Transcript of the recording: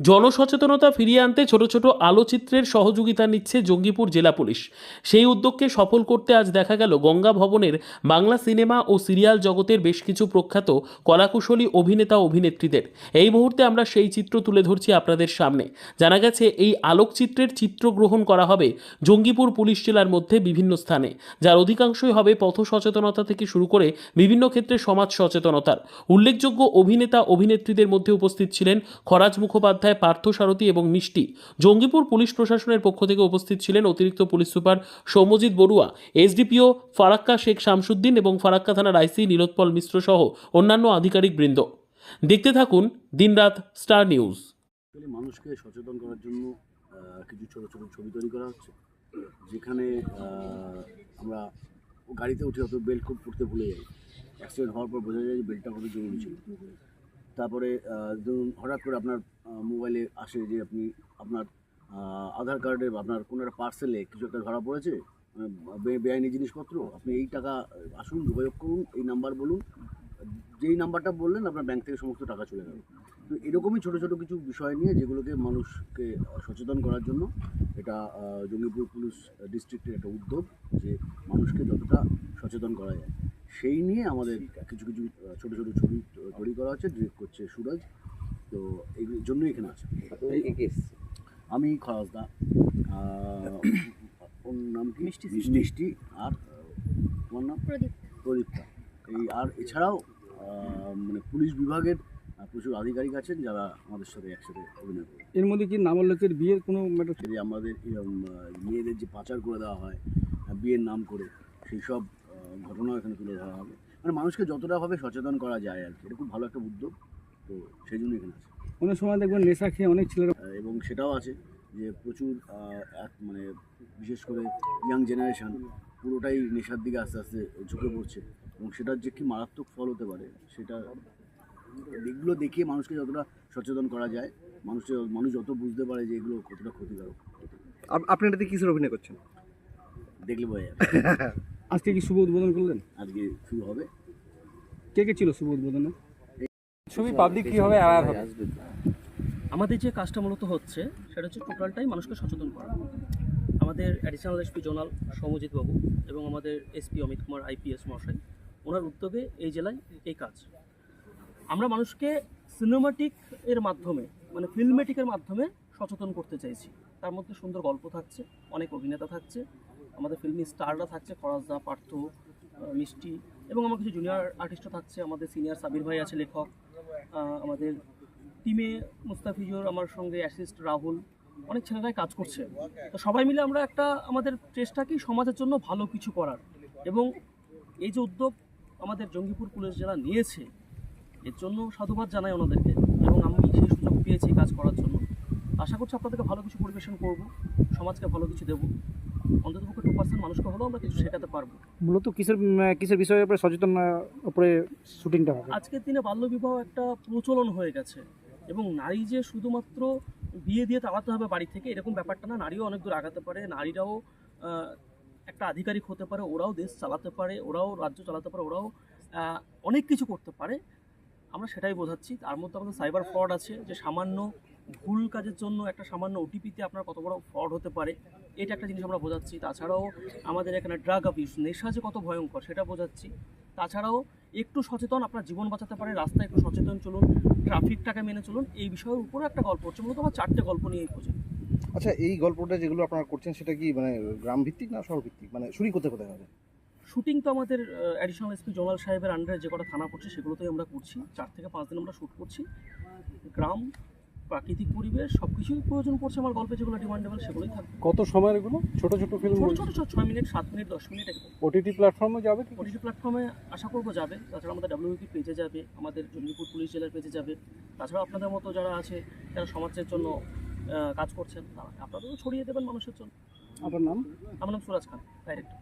জনসচেতনতা ফিরিয়ে আনতে ছোট ছোট আলোচিত্রের সহযোগিতা নিচ্ছে জঙ্গিপুর জেলা পুলিশ। সেই উদ্যোগকে সফল করতে আজ দেখা গেল গঙ্গা ভবনের বাংলা সিনেমা ও সিরিয়াল জগতের বেশ কিছু প্রখ্যাত কলাকুশলী অভিনেতা অভিনেত্রীদের। এই মুহূর্তে আমরা সেই চিত্র তুলে ধরছি আপনাদের সামনে। জানা গেছে, এই আলোকচিত্রের চিত্র গ্রহণ করা হবে জঙ্গিপুর পুলিশ জেলার মধ্যে বিভিন্ন স্থানে, যার অধিকাংশই হবে পথ সচেতনতা থেকে শুরু করে বিভিন্ন ক্ষেত্রে সমাজ সচেতনতার। উল্লেখযোগ্য অভিনেতা অভিনেত্রীদের মধ্যে উপস্থিত ছিলেন খরাজ মুখোপাধ্যায় পার্থ সারথী এবং মিষ্টি। জঙ্গিপুর পুলিশ প্রশাসনের পক্ষ থেকে উপস্থিত ছিলেন অতিরিক্ত police super Soumyajit Barua, SDPO Farakka Sheikh Shamsuddin এবং ফারাক্কা থানার আইসি নীলোৎপল মিশ্র সহ অন্যান্য আধিকারিক বৃন্দ। দেখতে থাকুন দিনরাত স্টার নিউজ। মানুষকে সচেতন করার জন্য কিছু ছোট ছোট ছবি তৈরি করা হচ্ছে, যেখানে আমরা গাড়িতে উঠে অত বেল্ট খুব পড়তে ভুলে যাই। অ্যাক্সিডেন্ট হওয়ার পর বোঝা যায় যে বেল্টটা কত জরুরি ছিল। তারপরে ধরুন হঠাৎ করে আপনার মোবাইলে আসে যে আপনি, আপনার আধার কার্ডে বা আপনার কোনো একটা পার্সেলে কিছু একটা ধরা পড়েছে মানে বেআইনি জিনিসপত্র, আপনি এই টাকা আসুন, যোগাযোগ করুন, এই নাম্বার বলুন, যেই নাম্বারটা বললেন, আপনার ব্যাংক থেকে সমস্ত টাকা চলে গেল। তো এরকমই ছোটো ছোটো কিছু বিষয় নিয়ে যেগুলোকে মানুষকে সচেতন করার জন্য এটা জঙ্গিপুর পুলিশ ডিস্ট্রিক্টের একটা উদ্যোগ যে মানুষকে যতটা সচেতন করা যায়। সেই নিয়ে আমাদের কিছু কিছু ছোটো ছোটো ছবি তৈরি করা হচ্ছে ডিরেক্ট করছে সুরজ। তো এই জন্যই এখানে আছে। আমি খরাজদা ওর নাম কি? মিষ্টি মিষ্টি আর তোমার নাম? প্রদীপ। প্রদীপ্তা এই আর এছাড়াও মানে পুলিশ বিভাগের প্রচুর আধিকারিক আছেন যারা আমাদের সাথে একসাথে অভিনয় করে এর মধ্যে কি নাবালকের বিয়ের কোনো ম্যাটার যে আমাদের মেয়েদের যে পাচার করে দেওয়া হয় বিয়ের নাম করে সেই সব আহ, ঘটনাও এখানে তুলে ধরা হবে। মানে মানুষকে যতটা ভাবে সচেতন করা যায় আর কি এটা খুব ভালো একটা উদ্যোগ। তো সেই জন্য এখানে আছে। অনেক সময় দেখবেন নেশা খেয়ে অনেক ছেলেরা এবং সেটাও আছে যে প্রচুর এক মানে বিশেষ করে ইয়াং জেনারেশান পুরোটাই নেশার দিকে আস্তে আস্তে ঝুঁকে পড়ছে। এবং সেটার যে কি মারাত্মক ফল হতে পারে সেটা এগুলো দেখিয়ে মানুষকে যতটা সচেতন করা যায় মানুষের মানুষ যত বুঝতে পারে যে এগুলো কতটা ক্ষতিকারক। আপনি এটাতে কিসের অভিনয় করছেন? দেখলে বোঝা আজকে কি শুভ উদ্বোধন করলেন? আজকে শুরু হবে। কে কে ছিল শুভ উদ্বোধনে? ছবি পাবলিক কীভাবে অ্যাওয়ার হবে? আমাদের যে কাজটা মূলত হচ্ছে সেটা হচ্ছে টোটালটাই মানুষকে সচেতন করা। আমাদের অ্যাডিশনাল এসপি জোনাল সৌমজিৎ বাবু এবং আমাদের এসপি অমিত কুমার আইপিএস মহাশয় ওনার উদ্যোগে এই জেলায় এই কাজ। আমরা মানুষকে সিনেমাটিক এর মাধ্যমে মানে ফিল্মেটিকের মাধ্যমে সচেতন করতে চাইছি। তার মধ্যে সুন্দর গল্প থাকছে অনেক অভিনেতা থাকছে আমাদের ফিল্মি স্টাররা থাকছে ফরাজদা পার্থ মিষ্টি এবং আমার কিছু জুনিয়র আর্টিস্টও থাকছে, আমাদের সিনিয়র সাবির ভাই আছে, লেখক। আমাদের টিমে মুস্তাফিজুর আমার সঙ্গে অ্যাসিস্ট রাহুল, অনেক ছেলেরাই কাজ করছে। তো সবাই মিলে আমরা একটা আমাদের চেষ্টা কি সমাজের জন্য ভালো কিছু করার এবং এই যে উদ্যোগ আমাদের জঙ্গিপুর পুলিশ জেলা নিয়েছে, এর জন্য সাধুবাদ জানাই ওনাদেরকে এবং আমি সেই সুযোগ পেয়েছি কাজ করার জন্য। আশা করছি আপনাদেরকে ভালো কিছু পরিবেশন করব, সমাজকে ভালো কিছু দেবো। অন্ততপক্ষে টু পার্সেন্ট মানুষকে হলেও আমরা কিছু শেখাতে পারব। মূলত কিসের কিসের বিষয়ের উপরে সচেতন উপরে শুটিংটা হবে? আজকের দিনে বাল্যবিবাহ একটা প্রচলন হয়ে গেছে এবং নারী যে শুধুমাত্র বিয়ে দিয়ে তাড়াতে হবে বাড়ি থেকে এরকম ব্যাপারটা না নারীও অনেক দূর আগাতে পারে নারীরাও একটা আধিকারিক হতে পারে ওরাও দেশ চালাতে পারে ওরাও রাজ্য চালাতে পারে ওরাও অনেক কিছু করতে পারে। আমরা সেটাই বোঝাচ্ছি। তার মধ্যে আমাদের সাইবার ফ্রড আছে যে সামান্য ভুল কাজের জন্য একটা সামান্য ওটিপিতে আপনার কত বড় ফ্রড হতে পারে এটা একটা জিনিস আমরা বোঝাচ্ছি। তাছাড়াও আমাদের এখানে ড্রাগ অ্যাবিউস নেশা যে কত ভয়ঙ্কর সেটা বোঝাচ্ছি। তাছাড়াও একটু সচেতন আপনার জীবন বাঁচাতে পারে রাস্তায় একটু সচেতন চলুন ট্রাফিকটাকে মেনে চলুন এই বিষয়ের উপরে একটা গল্প হচ্ছে মূলত আমার চারটে গল্প নিয়ে এই আচ্ছা এই গল্পটা যেগুলো আপনারা করছেন সেটা কি মানে গ্রাম ভিত্তিক না শহর ভিত্তিক মানে শুরু করতে কোথায় হবে? শুটিং তো আমাদের অ্যাডিশনাল এসপি জোনাল সাহেবের আন্ডারে যে কটা থানা পড়ছে সেগুলোতেই আমরা করছি। চার থেকে পাঁচ দিন আমরা শ্যুট করছি। গ্রাম প্রাকৃতিক পরিবেশ সব কিছুই প্রয়োজন পড়ছে আমার গল্পে যেগুলো ডিমান্ডেবল সেগুলোই থাকবে। কত সময়ের এগুলো ছোট ছোট ফিল্ম ছোটো ছোটো ছয় মিনিট সাত মিনিট দশ মিনিট ওটিটি প্ল্যাটফর্মে যাবে কি? ওটিটি প্ল্যাটফর্মে আশা করব যাবে। তাছাড়া আমাদের ডাব্লিউপি পেজে যাবে আমাদের জঙ্গিপুর পুলিশ জেলার পেজে যাবে। তাছাড়া আপনাদের মতো যারা আছে যারা সমাজের জন্য কাজ করছেন তারা আপনাদেরও ছড়িয়ে দেবেন মানুষের জন্য। আপনার নাম? আমার নাম সুরাজ খান ডাইরেক্টর